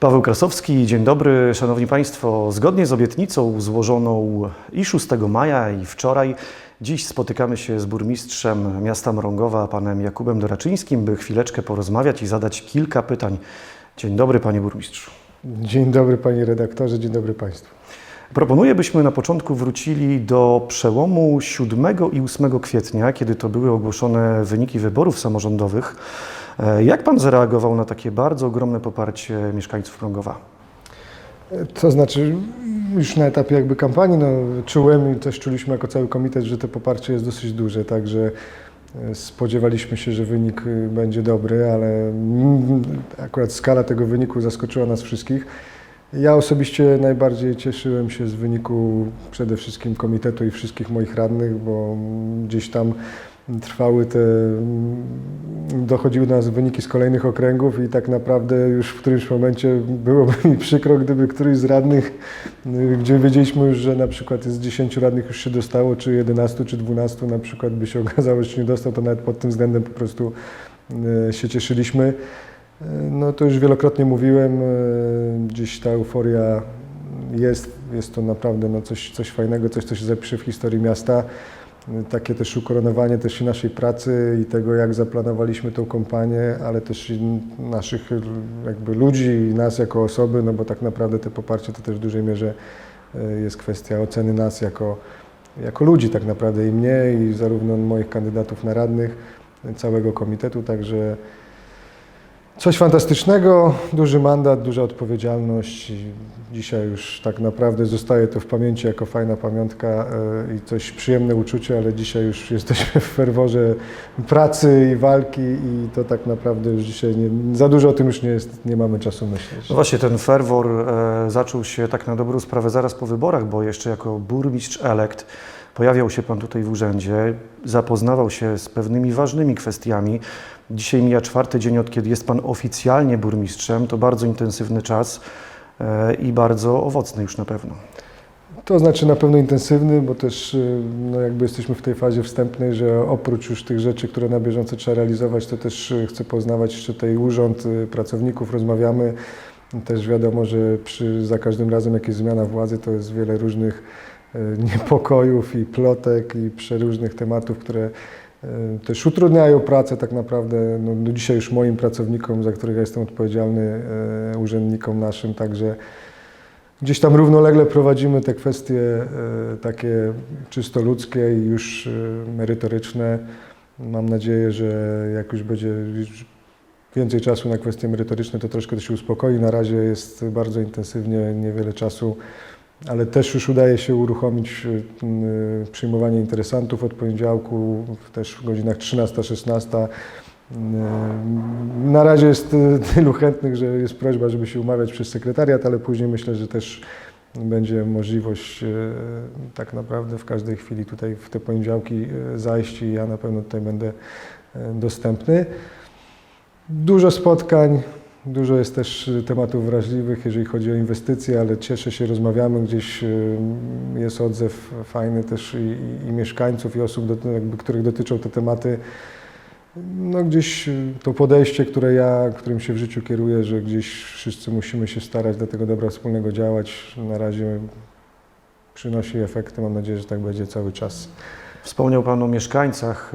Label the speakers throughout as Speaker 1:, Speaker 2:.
Speaker 1: Paweł Krasowski, dzień dobry, Szanowni Państwo. Zgodnie z obietnicą złożoną i 6 maja, i wczoraj, dziś spotykamy się z burmistrzem miasta Mrągowa, panem Jakubem Doraczyńskim, by chwileczkę porozmawiać i zadać kilka pytań. Dzień dobry, panie burmistrzu.
Speaker 2: Dzień dobry panie redaktorze, dzień dobry państwu.
Speaker 1: Proponuję, byśmy na początku wrócili do przełomu 7 i 8 kwietnia, kiedy to były ogłoszone wyniki wyborów samorządowych. E, Jak pan zareagował na takie bardzo ogromne poparcie mieszkańców Mrągowa?
Speaker 2: To znaczy, już na etapie jakby kampanii, no, czułem i też czuliśmy jako cały komitet, że to poparcie jest dosyć duże, także e, spodziewaliśmy się, że wynik y, będzie dobry, ale akurat skala tego wyniku zaskoczyła nas wszystkich. Ja osobiście najbardziej cieszyłem się z wyniku przede wszystkim komitetu i wszystkich moich radnych, bo gdzieś tam trwały te, dochodziły do nas wyniki z kolejnych okręgów i tak naprawdę już w którymś momencie byłoby mi przykro, gdyby któryś z radnych, gdzie wiedzieliśmy już, że na przykład z 10 radnych już się dostało, czy 11, czy 12 na przykład by się okazało, że się nie dostał, to nawet pod tym względem po prostu y, się cieszyliśmy. Y, No to już wielokrotnie mówiłem, y, gdzieś ta euforia jest, jest to naprawdę no coś, coś fajnego, coś, co się zapisze w historii miasta. Takie też ukoronowanie też i naszej pracy i tego, jak zaplanowaliśmy tą kampanię, ale też i naszych jakby ludzi i nas jako osoby, no bo tak naprawdę te poparcie to też w dużej mierze y, jest kwestia oceny nas jako, jako ludzi tak naprawdę i mnie i zarówno moich kandydatów na radnych, całego komitetu, także Coś fantastycznego, duży mandat, duża odpowiedzialność. Dzisiaj już tak naprawdę zostaje to w pamięci jako fajna pamiątka e, i coś przyjemne uczucie, ale dzisiaj już jesteśmy w ferworze pracy i walki i to tak naprawdę już dzisiaj nie, za dużo o tym już nie jest, nie mamy czasu myśleć.
Speaker 1: No właśnie, ten ferwor e, zaczął się tak na dobrą sprawę zaraz po wyborach, bo jeszcze jako burmistrz elekt pojawiał się Pan tutaj w urzędzie, zapoznawał się z pewnymi ważnymi kwestiami. Dzisiaj mija czwarty dzień, od kiedy jest Pan oficjalnie burmistrzem. To bardzo intensywny czas i bardzo owocny już na pewno.
Speaker 2: To znaczy na pewno intensywny, bo też y, no jakby jesteśmy w tej fazie wstępnej, że oprócz już tych rzeczy, które na bieżąco trzeba realizować, to też y, chcę poznawać jeszcze tej urząd, y, pracowników, rozmawiamy. Też wiadomo, że przy, za każdym razem jak zmiana władzy, to jest wiele różnych niepokojów i plotek i przeróżnych tematów, które też utrudniają pracę tak naprawdę, no, no dzisiaj już moim pracownikom, za których ja jestem odpowiedzialny, y, urzędnikom naszym, także Gdzieś tam równolegle prowadzimy te kwestie e, takie czysto ludzkie i już e, merytoryczne. Mam nadzieję, że jak już będzie więcej czasu na kwestie merytoryczne, to troszkę to się uspokoi. Na razie jest bardzo intensywnie, niewiele czasu, ale też już udaje się uruchomić e, m, przyjmowanie interesantów od poniedziałku, też w godzinach 13-16. Na razie jest y, tylu chętnych, że jest prośba, żeby się umawiać przez sekretariat, ale później myślę, że też będzie możliwość y, tak naprawdę w każdej chwili tutaj w te poniedziałki y, zajść i ja na pewno tutaj będę y, dostępny. Dużo spotkań, dużo jest też y, tematów wrażliwych, jeżeli chodzi o inwestycje, ale cieszę się, rozmawiamy, gdzieś y, jest odzew fajny też i, i, mieszkańców i osób, do, jakby, których dotyczą te tematy. No gdzieś y, to podejście, które ja, którym się w życiu kieruję, że gdzieś wszyscy musimy się starać dla tego dobra wspólnego działać, na razie przynosi efekty. Mam nadzieję, że tak będzie cały czas.
Speaker 1: Wspomniał Pan o mieszkańcach.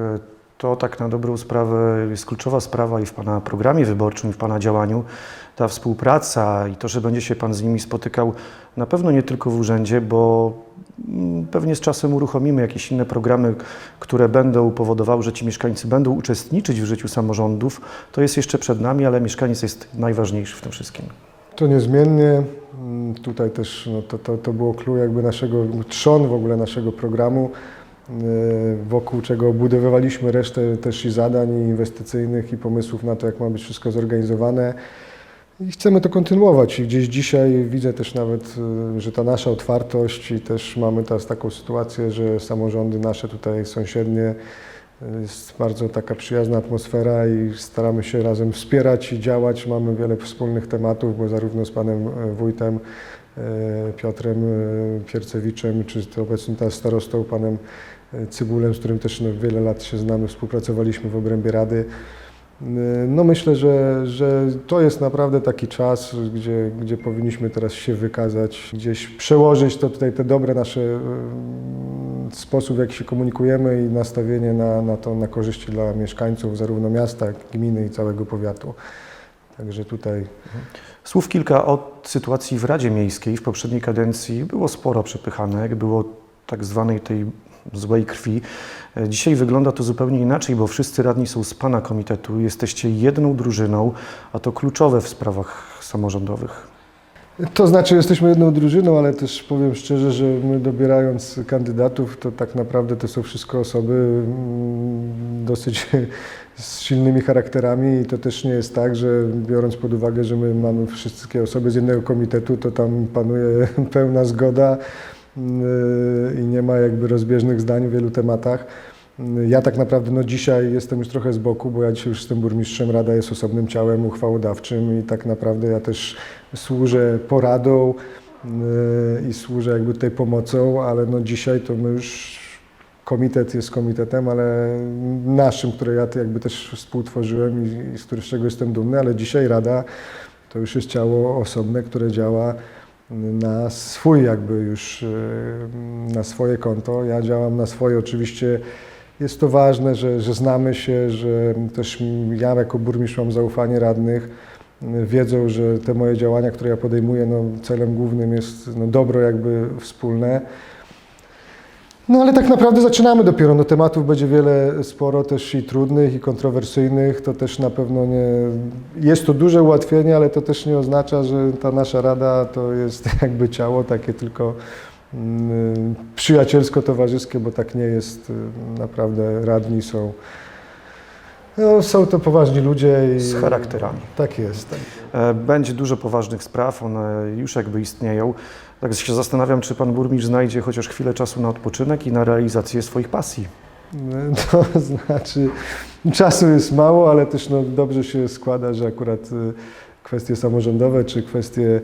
Speaker 1: To tak na dobrą sprawę jest kluczowa sprawa i w Pana programie wyborczym, i w Pana działaniu. Ta współpraca i to, że będzie się Pan z nimi spotykał na pewno nie tylko w urzędzie, bo mm, pewnie z czasem uruchomimy jakieś inne programy, które będą powodowały, że ci mieszkańcy będą uczestniczyć w życiu samorządów. To jest jeszcze przed nami, ale mieszkaniec jest najważniejszy w tym wszystkim.
Speaker 2: To niezmiennie. Mm, Tutaj też no, to, to, to było clue jakby naszego, trzon w ogóle naszego programu, wokół czego obudowywaliśmy resztę też i zadań i inwestycyjnych i pomysłów na to, jak ma być wszystko zorganizowane. I chcemy to kontynuować i gdzieś dzisiaj widzę też nawet, yy, że ta nasza otwartość i też mamy teraz taką sytuację, że samorządy nasze tutaj sąsiednie yy, jest bardzo taka przyjazna atmosfera i staramy się razem wspierać i działać. Mamy wiele wspólnych tematów, bo zarówno z panem e, wójtem e, Piotrem e, Piercewiczem, czy obecnym teraz starostą panem e, Cybulem, z którym też no, wiele lat się znamy, współpracowaliśmy w obrębie Rady. No myślę, że, że to jest naprawdę taki czas, gdzie, gdzie powinniśmy teraz się wykazać, gdzieś przełożyć to tutaj te dobre nasze mm, sposób, w jaki się komunikujemy i nastawienie na, na to na korzyści dla mieszkańców zarówno miasta, jak i gminy i całego powiatu. Także tutaj
Speaker 1: Słów kilka o sytuacji w Radzie Miejskiej. W poprzedniej kadencji było sporo przepychanek, było tak zwanej tej złej krwi. E, Dzisiaj wygląda to zupełnie inaczej, bo wszyscy radni są z Pana komitetu, jesteście jedną drużyną, a to kluczowe w sprawach samorządowych.
Speaker 2: To znaczy, jesteśmy jedną drużyną, ale też powiem szczerze, że my dobierając kandydatów, to tak naprawdę to są wszystko osoby mm, dosyć z silnymi charakterami i to też nie jest tak, że biorąc pod uwagę, że my mamy wszystkie osoby z jednego komitetu, to tam panuje pełna zgoda i nie ma jakby rozbieżnych zdań w wielu tematach. Ja tak naprawdę no dzisiaj jestem już trochę z boku, bo ja dzisiaj już jestem burmistrzem, Rada jest osobnym ciałem uchwałodawczym i tak naprawdę ja też służę poradą yy, i służę jakby tutaj pomocą, ale no dzisiaj to my już komitet jest komitetem, ale naszym, które ja jakby też współtworzyłem i, z którego jestem dumny, ale dzisiaj Rada to już jest ciało osobne, które działa na swój jakby już, yy, na swoje konto. Ja działam na swoje oczywiście. Jest to ważne, że, że znamy się, że też ja jako burmistrz mam zaufanie radnych. Wiedzą, że te moje działania, które ja podejmuję, no, celem głównym jest no, dobro jakby wspólne. No ale tak naprawdę zaczynamy dopiero. No, tematów będzie wiele, sporo też i trudnych, i kontrowersyjnych. To też na pewno nie. Jest to duże ułatwienie, ale to też nie oznacza, że ta nasza rada to jest jakby ciało takie tylko mm, przyjacielsko-towarzyskie, bo tak nie jest. Y, Naprawdę radni są. No, są to poważni ludzie. I,
Speaker 1: Z charakterami.
Speaker 2: Tak jest. Tak.
Speaker 1: E, Będzie dużo poważnych spraw, one już jakby istnieją. Tak się zastanawiam, czy Pan Burmistrz znajdzie chociaż chwilę czasu na odpoczynek i na realizację swoich pasji.
Speaker 2: To znaczy, czasu jest mało, ale też no, dobrze się składa, że akurat y, kwestie samorządowe czy kwestie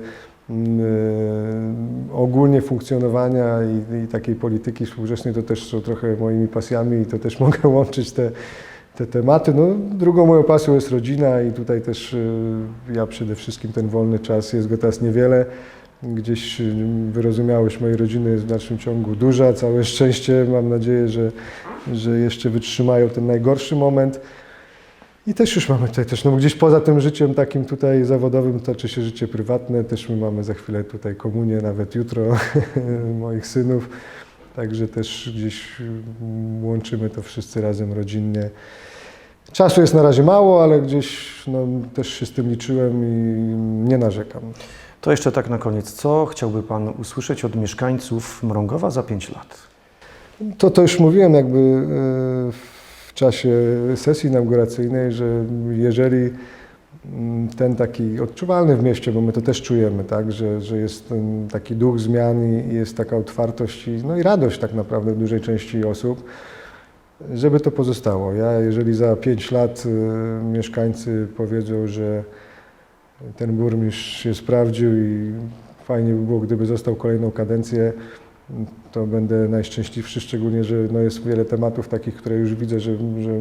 Speaker 2: mm, ogólnie funkcjonowania i, i takiej polityki współczesnej to też są trochę moimi pasjami i to też mogę łączyć te, te tematy. No, drugą moją pasją jest rodzina i tutaj też y, ja przede wszystkim ten wolny czas, jest go teraz niewiele. Gdzieś y, wyrozumiałość mojej rodziny jest w dalszym ciągu duża. Całe szczęście, mam nadzieję, że, że jeszcze wytrzymają ten najgorszy moment. I też już mamy tutaj też, no gdzieś poza tym życiem takim tutaj zawodowym toczy się życie prywatne. Też my mamy za chwilę tutaj komunię, nawet jutro moich synów. Także też gdzieś mm, łączymy to wszyscy razem rodzinnie. Czasu jest na razie mało, ale gdzieś no, też się z tym liczyłem i nie narzekam.
Speaker 1: To jeszcze tak na koniec, co chciałby Pan usłyszeć od mieszkańców Mrągowa za 5 lat?
Speaker 2: To, to już mówiłem jakby e, w czasie sesji inauguracyjnej, że jeżeli ten taki odczuwalny w mieście, bo my to też czujemy, tak, że, że jest ten taki duch zmian i jest taka otwartość i, no i radość tak naprawdę w dużej części osób, żeby to pozostało. Ja, jeżeli za 5 lat e, mieszkańcy powiedzą, że ten burmistrz się sprawdził i fajnie by było, gdyby został kolejną kadencję, to będę najszczęśliwszy, szczególnie, że no jest wiele tematów takich, które już widzę, że, że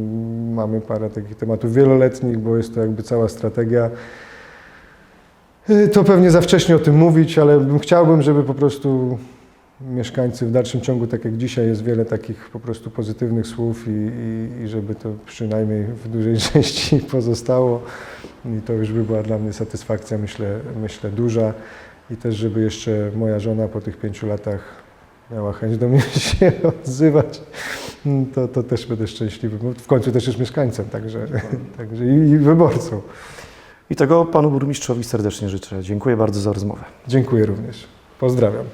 Speaker 2: mamy parę takich tematów wieloletnich, bo jest to jakby cała strategia. Y, To pewnie za wcześnie o tym mówić, ale bym- chciałbym, żeby po prostu mieszkańcy w dalszym ciągu, tak jak dzisiaj, jest wiele takich po prostu pozytywnych słów i, i, i żeby to przynajmniej w dużej części pozostało. I to już by była dla mnie satysfakcja, myślę, myślę duża. I też, żeby jeszcze moja żona po tych pięciu latach miała chęć do mnie się odzywać, to, to też będę szczęśliwy. Bo w końcu też jest mieszkańcem, także, także i, i wyborcą.
Speaker 1: I tego Panu Burmistrzowi serdecznie życzę. Dziękuję bardzo za rozmowę.
Speaker 2: Dziękuję również. Pozdrawiam.